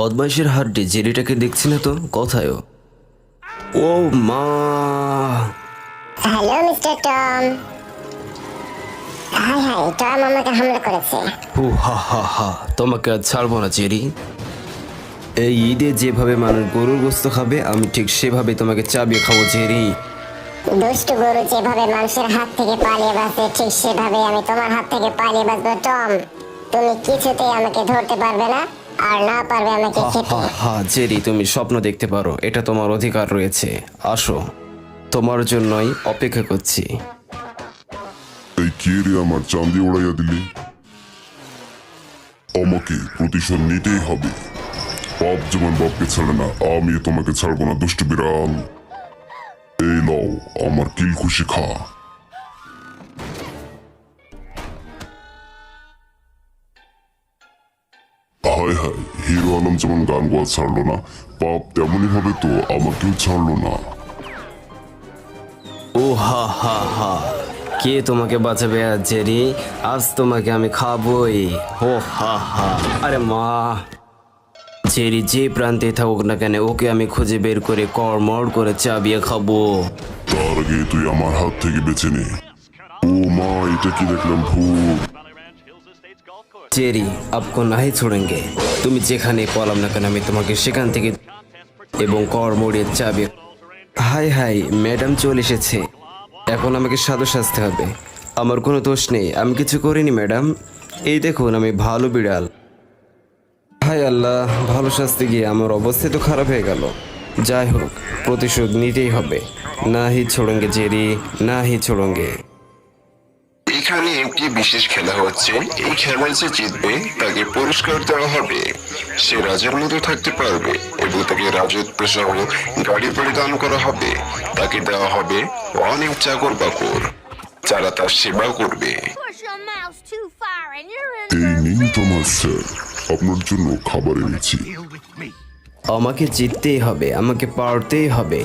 বদমাইশের হাড্ডি জেরিটাকে দেখছি না তো? কোথায় ও? মা। Hello mister Tom. Hi hi Tom আমাকে হামলা করেছে। হু হা হা হা তোমাকে আজ ছাড়বো না জেরি। এই ঈদে যেভাবে মানুষ গরুর গোস্ত খাবে আমি ঠিক সেভাবে তোমাকে চাবিয়ে খাব জেরি। দুষ্টু গরু যেভাবে মানুষের হাত থেকে পালিয়ে বাঁচে ঠিক সেভাবে আমি তোমার হাত থেকে পালিয়ে বাঁচবো টম। তুমি কিছুতেই আমাকে ধরতে পারবে না। আর না পারবে আমাকে খেতে। হা জেরি তুমি স্বপ্ন দেখতে পারো। এটা তোমার অধিকার রয়েছে। আসো। তোমার জন্যই অপেক্ষা করছি। এই কে রে আমার চাঁদি উড়াইয়া দিলি? আমাকে প্রতিশোধ নিতেই হবে। বাপ যেমন বাপকে ছাড়ে না আমি তোমাকে ছাড়বো না দুষ্ট বিড়াল। এই লও আমার কিল খুশি খা। হায় হায় হিরো আলম যেমন গান গাওয়া ছাড়লো না পাপ তেমনই হবে তো আমাকেও ছাড়লো না। ও হা হা হা। কে তোমাকে বাঁচাবে আজ জেরি? আজ তোমাকে আমি খাবই। হো হা হা। আরে মা জেরি যে প্রান্তে থাকুক না কেন ওকে আমি খুঁজে বের করে কড়মড় করে চাবিয়ে খাব। তার আগে তুই আমার হাত থেকে বেঁচে নে। ও মা এটা কি দেখলাম ভূত? জেরি আপকো নাহি ছোড়েঙ্গে তুমি যেখানে পলাম না কেন আমি তোমাকে সেখান থেকে এবং কর কড়মড়ের চাবি হাই হাই ম্যাডাম চলে এসেছে এখন আমাকে সাধু সাজতে হবে আমার কোনো দোষ নেই আমি কিছু করিনি ম্যাডাম এই দেখুন আমি ভালো বিড়াল হাই আল্লাহ ভালো সাজতে গিয়ে আমার অবস্থা তো খারাপ হয়ে গেল যাই হোক প্রতিশোধ নিতেই হবে না হি ছোড়ঙ্গে জেরি না হি ছোড়ঙ্গে এখানে একটি বিশেষ খেলা হচ্ছে। এই খেলায় যে জিতবে তাকে পুরস্কার দেওয়া হবে। সে রাজার মতো থাকতে পারবে এবং তাকে রাজত্ব সহ গাড়ি পরিধান করা হবে। তাকে দেওয়া হবে অনেক চাকর বাকর। যারা তার সেবা করবে। এই নিন তোমার স্যার আপনার জন্য খাবার এনেছি। আমাকে জিততেই হবে আমাকে পারতেই হবে।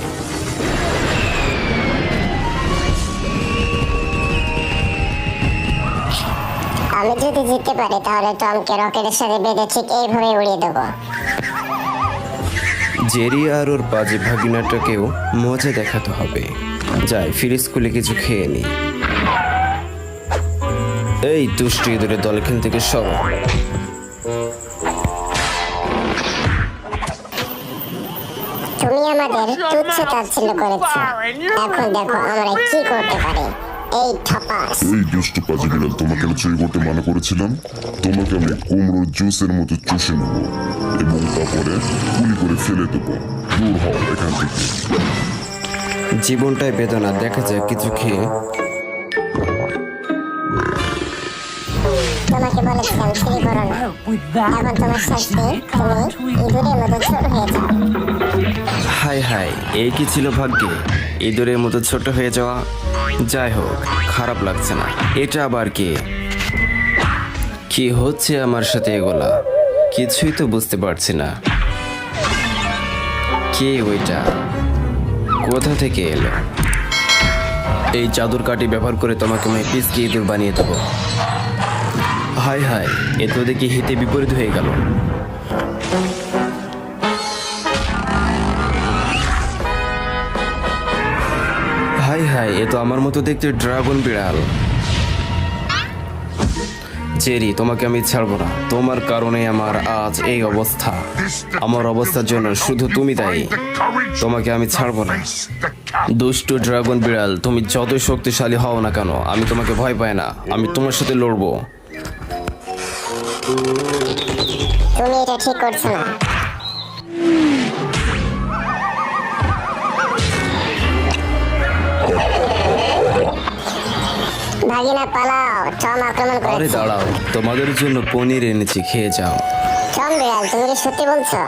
আমি যদি জিততে পারি তাহলে টমকে রকেটের সাথে বেঁধে ঠিক এইভাবে উড়িয়ে দেবো। জেরি আর ওর বাজে ভাগিনাটাকেও মজা দেখাতে হবে। যাই ফিরে স্কুলে কিছু খেয়ে নি। এই দুষ্টু ইঁদুরের দল এখান থেকে সব তুমি আমাদের তুচ্ছ তাচ্ছিল্য করেছ। এখন দেখো আমরা কি করতে পারি। এই থাপাস এই দুষ্ট পাজি বিড়াল তোমাকে আমি চুরি করতে মানা করেছিলাম। তোমাকে আমি কুমড়োর জুসের মতো চুষে নেব এবং তারপরে গুলি করে ফেলে দেবো। দূর হও এখান থেকে। জীবনটাই বেদনা দেখা যায় কিছু খেয়ে। তোমাকে বলেছিলাম চুরি করো না। এখন তোমার শাস্তি তুমি ইঁদুরের মতো ছোট হয়ে যাও। হাই হাই এই কি ছিল ভাগ্যে? ইঁদুরের মতো ছোট হয়ে যাওয়া। যাই হোক, খারাপ লাগছে না। এটা আবার কি? কি হচ্ছে আমার সাথে এগুলা? কিছুই তো বুঝতে পারছি না। কে ওইটা? কোথা থেকে এলো? এই চাদর কাঠি ব্যবহার করে তোমাকে আমি পিসকে ইঁদুর বানিয়ে দেবো। হাই হাই এ তো দেখি হিতে বিপরীত হয়ে গেল। হাই এ তো আমার মতো দেখতে ড্রাগন বিড়াল। জেরি, তোমাকে আমি ছাড়বো না। তোমার কারণে আমার আজ এই অবস্থা। আমার অবস্থার জন্য শুধু তুমি দায়ী। তোমাকে আমি ছাড়বো না। দুষ্টু ড্রাগন বিড়াল, তুমি যতই শক্তিশালী হও না কেন, আমি তোমাকে ভয় পাই না। আমি তোমার সাথে লড়বো। তুমি এটা ঠিক করছ না। ভাগিনা পালাও টম আক্রমণ আরে করেছে দাঁড়াও তোমাদের জন্য পনির এনেছি খেয়ে যাও। টম বিড়াল তুমি কি সত্যি বলছো?